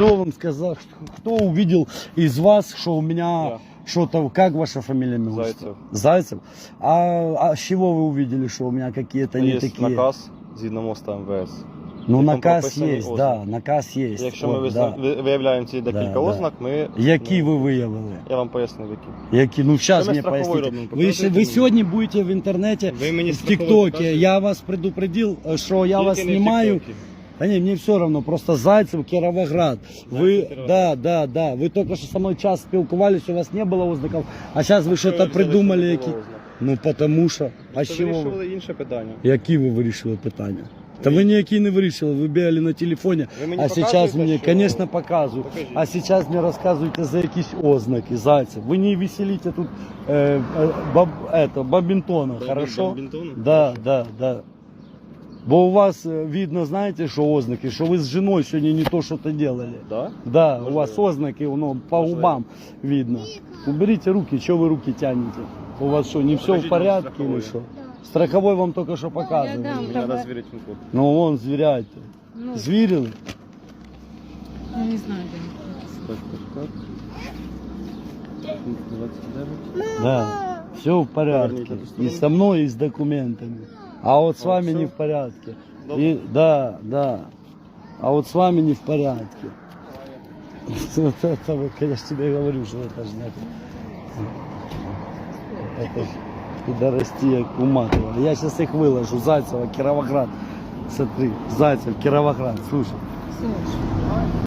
Кто вам сказал, что- кто увидел из вас, что у меня Я. что-то, как ваша фамилия? имя, отчество? Зайцев. Зайцев? А, а с чего вы увидели, что у меня какие-то не Є такие? наказ згідно моста МВС. Ну Там наказ прописані есть, ознаки. да, наказ есть. Якщо ми От, визна- да. ви- виявляємо ці декілька Да, да. ознак, ми Які ну, ви виявили? я вам пояснив, які. Які? Ну зараз Це ми мені страховий поясніть. робимо, Ви, показуєте ще- ви мені? сьогодні будете в інтернеті, Ви мені в страховий ТикТоке. покажете? Я вас предупредил, що я Тільки вас не в знімаю. тіктокі. Да не, мне все равно, просто Зайцев, Кировоград. Вы, Кировоград. да, да, да, вы только что со мной час спілкувались, у вас не было ознаков, а сейчас вы Що ви что-то взяли, придумали, що не які... було ознак? Ну, потому що, а Це з чого ви? вирішували інше питання. Які ви вирішили питання? Та ви ніякі не вирішили, ви бігали на телефоні, Ви мені а зараз показуєте, мені, що- звісно, показую. Покажіть. А зараз мені розказуєте за якісь ознаки, Зайцев. Ви не веселите тут е, е, баб, это, бабінтона, хорошо? Бомбінтону? Да, да, да. Бо у вас е, видно, знаєте, що ознаки, що ви з жіною сьогодні не то, що то делали. Да? Да, у Можливо. вас ознаки, воно по Можливо. губам видно. Уберите руки, что вы руки тянете? У вас что, не все в Покажите нам порядке страховой. или что? Страховой вам только что Я показывал. дам. Мені треба звірити код. Ну вон, зверяйте. Ну, Звірили? я не знаю, де. Так, так, так. Пункт 29. Да. Все в порядке. Поверните эту И сторону. со мной, и с документами. А вот с вами не в порядке. И, да, да. А вот с вами не в порядке. Вот это вот, я же тебе говорю, что это же нет. Это ж пидорасти, як уматывали. Я сейчас их выложу. Зайцева, Кировоград. Смотри, Зайцев, Кировоград. Слушай. Слушай.